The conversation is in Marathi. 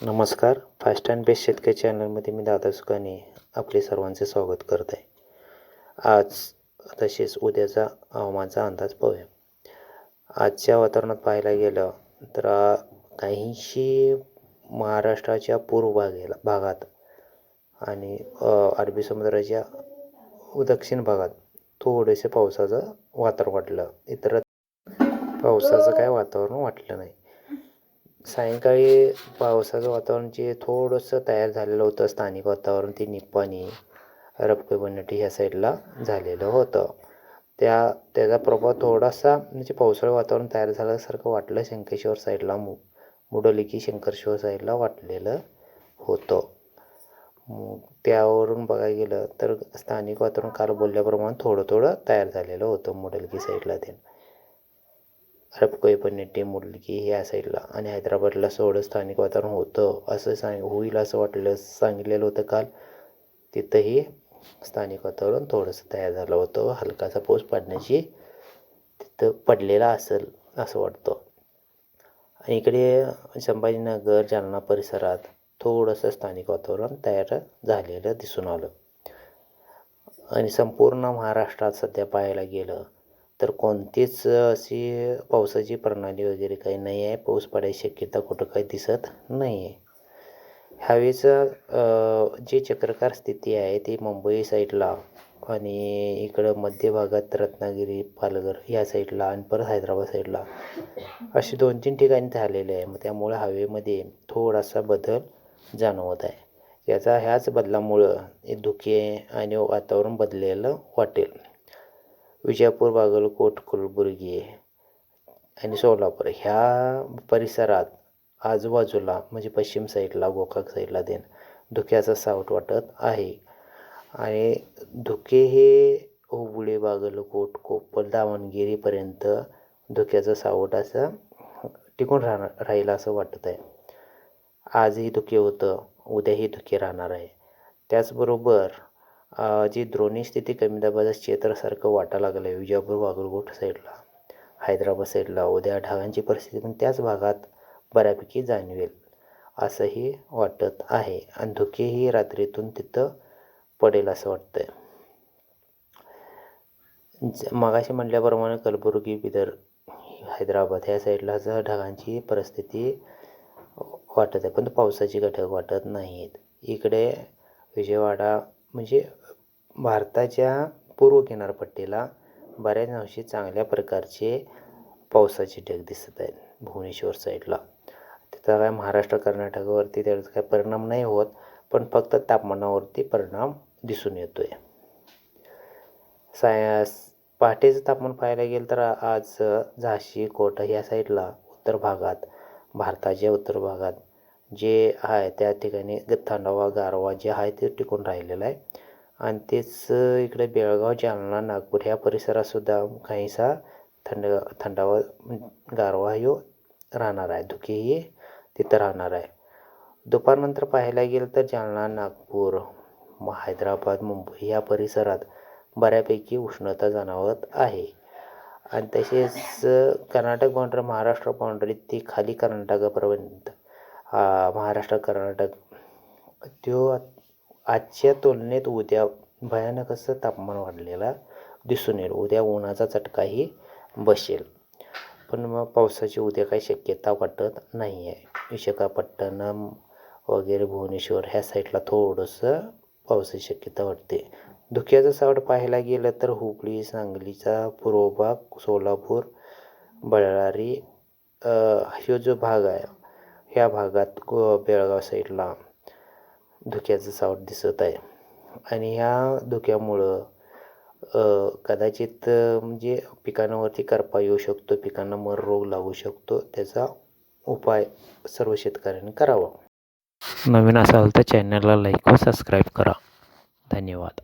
नमस्कार. फास्ट अँड बेस्ट शेतकरी चॅनलमध्ये मी दादा सुकाने आपले सर्वांचे स्वागत करत आहे. आज तसेच उद्याचा हवामानचा अंदाज पाहूया. आजच्या वातावरणात पाहायला गेलं तर काहीशी महाराष्ट्राच्या पूर्व भागेला भागात आणि अरबी समुद्राच्या दक्षिण भागात थोडेसे पावसाचं वातावरण वाटलं. इतर पावसाचं काय वातावरण वाटलं नाही. सायंकाळी पावसाचं वातावरण जे थोडंसं तयार झालेलं होतं स्थानिक वातावरण ते निप्पाणी रपके बनटी ह्या साईडला झालेलं होतं. त्या त्याचा प्रभाव थोडासा म्हणजे पावसाळी वातावरण तयार झाल्यासारखं वाटलं शंकेश्वर साईडला मु मुडलिकी शंकरेश्वर साईडला वाटलेलं होतं. त्यावरून बघायला गेलं तर स्थानिक वातावरण काल बोलल्याप्रमाणे थोडं थोडं तयार झालेलं होतं मुडलकी साईडला ते. रपकोई पन्नेटी मुलगी ह्या साईडला आणि हैदराबादला थोडं स्थानिक वातावरण होतं। असं सांग होईल असं वाटलं सांगितलेलं होतं काल। तिथंही स्थानिक वातावरण थोडंसं तयार झालं होतं. हलकासा पाऊस पडण्याची तिथं पडलेला असेल असं वाटतं. आणि इकडे संभाजीनगर जालना परिसरात थोडंसं स्थानिक वातावरण तयार झालेलं दिसून आलं. आणि संपूर्ण महाराष्ट्रात सध्या पाहायला गेलं तर कोणतीच अशी पावसाची प्रणाली वगैरे काही नाही आहे. पाऊस पडायची शक्यता कुठं काही दिसत नाही आहे हवेचं जी चक्रकार स्थिती आहे ती मुंबई साईडला आणि इकडं मध्य भागात रत्नागिरी पालघर ह्या साईडला आणि परत हैदराबाद साईडला अशी दोन तीन ठिकाणी झालेले आहे. मग त्यामुळं हवेमध्ये थोडासा बदल जाणवत आहे. याचा ह्याच बदलामुळं हे धुके आणि वातावरण बदलेलं वाटेल. विजापूर बागलकोट कलबुर्गी आणि सोलापूर ह्या परिसरात आजूबाजूला म्हणजे पश्चिम साईडला गोकाक साईडला देण धुक्याचा सावट वाटत आहे. आणि धुके हे हुबळी बागलकोट कोप्पल दावणगिरीपर्यंत धुक्याचं सावट असं टिकून राहणार राहील असं वाटत आहे. आजही धुके होतं उद्याही धुके राहणार आहे. त्याचबरोबर जी द्रोणी स्थिती कमी दाबाचं क्षेत्रासारखं वाटायला लागलं आहे विजापूर बागलकोट साईडला हैदराबाद साईडला उद्या ढगांची परिस्थिती पण त्याच भागात बऱ्यापैकी जाणवेल असंही वाटत आहे. आणि धुकेही रात्रीतून तिथं पडेल असं वाटतं आहे मगाशी म्हटल्याप्रमाणे कलबुर्गी बिदर हैदराबाद ह्या साईडला जर ढगांची परिस्थिती वाटत आहे पण पावसाची घटक वाटत नाहीत इकडे विजयवाडा म्हणजे भारताच्या पूर्व किनारपट्टीला बऱ्याच अंशी चांगल्या प्रकारचे पावसाचे ढग दिसत आहेत भुवनेश्वर साईडला. तिथं काय महाराष्ट्र कर्नाटकावरती त्याचा काय परिणाम नाही होत पण फक्त तापमानावरती परिणाम दिसून येतो आहे साय पहाटेचं तापमान पाहायला गेलं तर आज झाशी कोटा ह्या साईडला उत्तर भागात भारताच्या उत्तर भागात जे आहे त्या ठिकाणी थंडावा गारवा जे आहे ते टिकून राहिलेलं आहे. आणि तेच इकडे बेळगाव जालना नागपूर ह्या परिसरातसुद्धा काहीसा थंड थंडावा गारवा ह्यो राहणार आहे. धुकेही तिथं राहणार आहे. दुपारनंतर पाहायला गेलं तर जालना नागपूर हैदराबाद मुंबई या परिसरात बऱ्यापैकी उष्णता जाणवत आहे. आणि तसेच कर्नाटक बाउंड्री महाराष्ट्र बाउंड्री ती खाली कर्नाटकापर्यंत महाराष्ट्र कर्नाटक. त्यो आजच्या तुलनेत उद्या भयानक असं तापमान वाढलेला दिसून येईल. उद्या उन्हाचा चटकाही बसेल. पण मग पावसाची उद्या काही शक्यता वाटत नाही आहे विशाखापट्टणम वगैरे भुवनेश्वर ह्या साईडला थोडंसं पावसाची शक्यता वाटते. धुक्याचं सावट पाहायला गेलं तर हुबळी सांगलीचा पूर्व भाग सोलापूर बळारी ह्यो जो भाग आहे ह्या भागात बेळगाव साईडला धुक्याचं सावट दिसत आहे. आणि ह्या धुक्यामुळं कदाचित म्हणजे पिकांवरती करपा येऊ शकतो पिकांना मर रोग लागू शकतो त्याचा उपाय सर्व शेतकऱ्यांनी करावा. नवीन असाल तर चॅनलला लाईक व सबस्क्राईब करा. धन्यवाद.